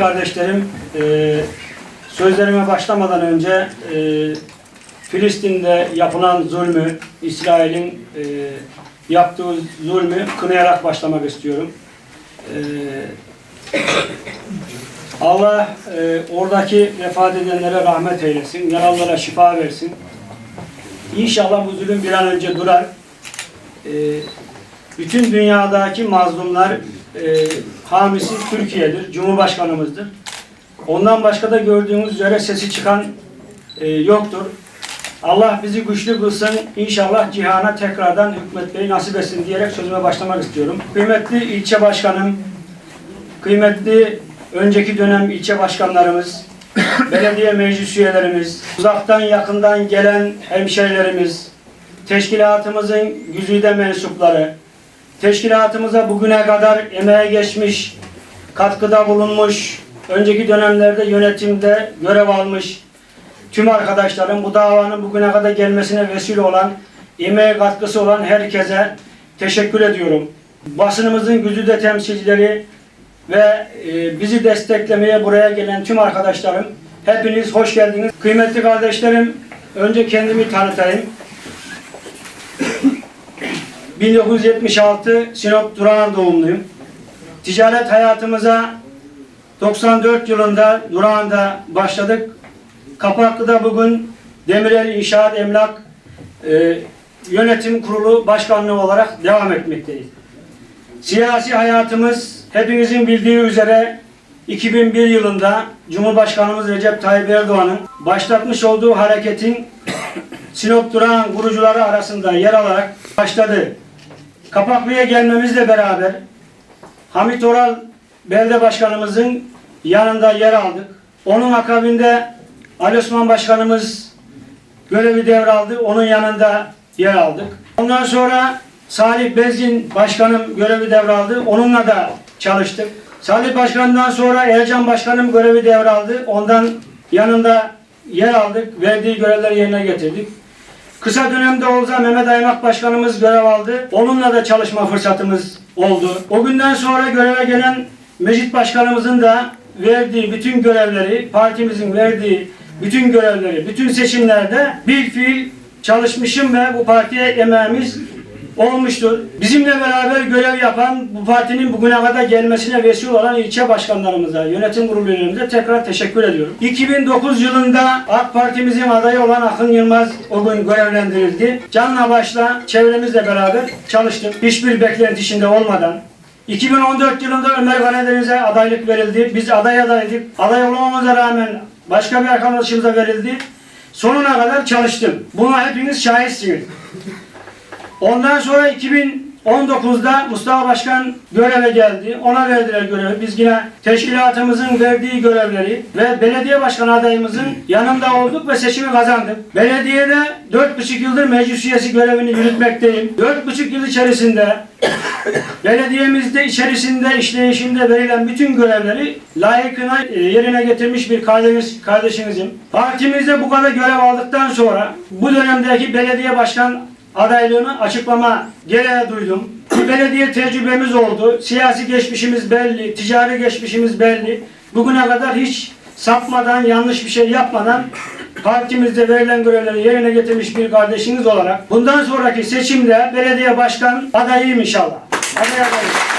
Kardeşlerim, e, sözlerime başlamadan önce e, Filistin'de yapılan zulmü, İsrail'in e, yaptığı zulmü kınayarak başlamak istiyorum. Allah oradaki vefat edenlere rahmet eylesin, yaralılara şifa versin. İnşallah bu zulüm bir an önce durar. Bütün dünyadaki mazlumlar e, hamisi Türkiye'dir, Cumhurbaşkanımızdır. Ondan başka da gördüğünüz üzere sesi çıkan e, yoktur. Allah bizi güçlü kılsın. İnşallah cihana tekrardan hükmetmeyi nasip etsin diyerek sözüme başlamak istiyorum. Kıymetli ilçe başkanım, kıymetli önceki dönem ilçe başkanlarımız, belediye meclis üyelerimiz, uzaktan yakından gelen hemşerilerimiz, teşkilatımızın güzide mensupları, teşkilatımıza bugüne kadar emeğe geçmiş, katkıda bulunmuş, önceki dönemlerde yönetimde görev almış tüm arkadaşlarım bu davanın bugüne kadar gelmesine vesile olan, emeğe katkısı olan herkese teşekkür ediyorum. Basınımızın güzide temsilcileri ve e, bizi desteklemeye buraya gelen tüm arkadaşlarım hepiniz hoş geldiniz. Kıymetli kardeşlerim önce kendimi tanıtayım. 1976 Sinop Durağan doğumluyum. Ticaret hayatımıza 94 yılında Durağan'da başladık. Kapaklı'da bugün Demirel İnşaat Emlak e, Yönetim Kurulu Başkanlığı olarak devam etmekteyiz. Siyasi hayatımız hepinizin bildiği üzere 2001 yılında Cumhurbaşkanımız Recep Tayyip Erdoğan'ın başlatmış olduğu hareketin Sinop Durağan kurucuları arasında yer alarak başladı. Kapaklı'ya gelmemizle beraber Hamit Oral Belde Başkanımızın yanında yer aldık. Onun akabinde Ali Osman Başkanımız görevi devraldı. Onun yanında yer aldık. Ondan sonra Salih Bezgin Başkanım görevi devraldı. Onunla da çalıştık. Salih Başkan'dan sonra Ercan Başkanım görevi devraldı. Ondan yanında yer aldık. Verdiği görevleri yerine getirdik. Kısa dönemde olsa Mehmet Aymak Başkanımız görev aldı. Onunla da çalışma fırsatımız oldu. O günden sonra göreve gelen Mecit Başkanımızın da verdiği bütün görevleri, partimizin verdiği bütün görevleri, bütün seçimlerde bir fiil çalışmışım ve bu partiye emeğimiz olmuştur. Bizimle beraber görev yapan bu partinin bugüne kadar gelmesine vesile olan ilçe başkanlarımıza, yönetim kurulu üyelerimize tekrar teşekkür ediyorum. 2009 yılında AK Partimizin adayı olan Akın Yılmaz o gün görevlendirildi. Canla başla çevremizle beraber çalıştık. Hiçbir beklenti içinde olmadan. 2014 yılında Ömer Karadeniz'e adaylık verildi. Biz aday adaydık. Aday olamamıza rağmen başka bir arkadaşımıza verildi. Sonuna kadar çalıştım. Buna hepiniz şahitsiniz. Ondan sonra 2019'da Mustafa Başkan göreve geldi. Ona verdiler görevi. Biz yine teşkilatımızın verdiği görevleri ve belediye başkan adayımızın yanında olduk ve seçimi kazandık. Belediyede 4,5 yıldır meclis üyesi görevini yürütmekteyim. 4,5 yıl içerisinde belediyemizde içerisinde işleyişinde verilen bütün görevleri layıkına e, yerine getirmiş bir kardeşiniz, kardeşinizim. Partimizde bu kadar görev aldıktan sonra bu dönemdeki belediye başkan adaylığını açıklama gereği duydum. Belediye tecrübemiz oldu. Siyasi geçmişimiz belli, ticari geçmişimiz belli. Bugüne kadar hiç sapmadan, yanlış bir şey yapmadan partimizde verilen görevleri yerine getirmiş bir kardeşiniz olarak bundan sonraki seçimde belediye başkan adayıyım inşallah. Aday adayım.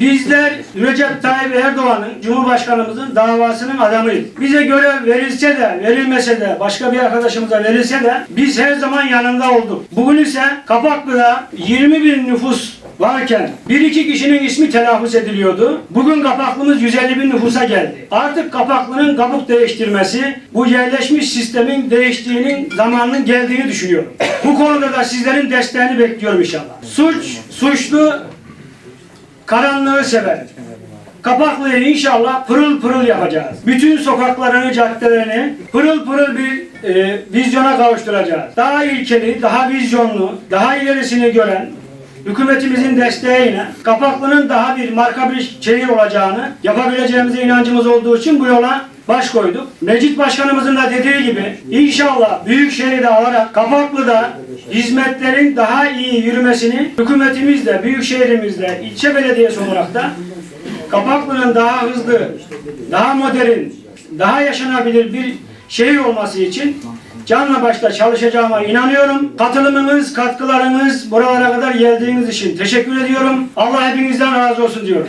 Bizler Recep Tayyip Erdoğan'ın, Cumhurbaşkanımızın davasının adamıyız. Bize görev verilse de, verilmese de, başka bir arkadaşımıza verilse de biz her zaman yanında olduk. Bugün ise Kapaklı'da 20 bin nüfus varken bir iki kişinin ismi telaffuz ediliyordu. Bugün Kapaklı'mız 150 bin nüfusa geldi. Artık Kapaklı'nın kabuk değiştirmesi, bu yerleşmiş sistemin değiştiğinin zamanının geldiğini düşünüyorum. Bu konuda da sizlerin desteğini bekliyorum inşallah. Suç, suçlu karanlığı sever. Kapaklı'yı inşallah pırıl pırıl yapacağız. Bütün sokaklarını, caddelerini pırıl pırıl bir e, vizyona kavuşturacağız. Daha ilkeli, daha vizyonlu, daha ilerisini gören, hükümetimizin desteğiyle Kapaklı'nın daha bir marka bir şehir olacağını yapabileceğimize inancımız olduğu için bu yola baş koyduk. Mecit Başkanımızın da dediği gibi inşallah büyük şehirde alarak Kapaklı'da hizmetlerin daha iyi yürümesini hükümetimizle, büyük şehrimizle, ilçe belediyesi olarak da Kapaklı'nın daha hızlı, daha modern, daha yaşanabilir bir şehir olması için canla başla çalışacağıma inanıyorum. Katılımınız, katkılarınız, buralara kadar geldiğiniz için teşekkür ediyorum. Allah hepinizden razı olsun diyorum.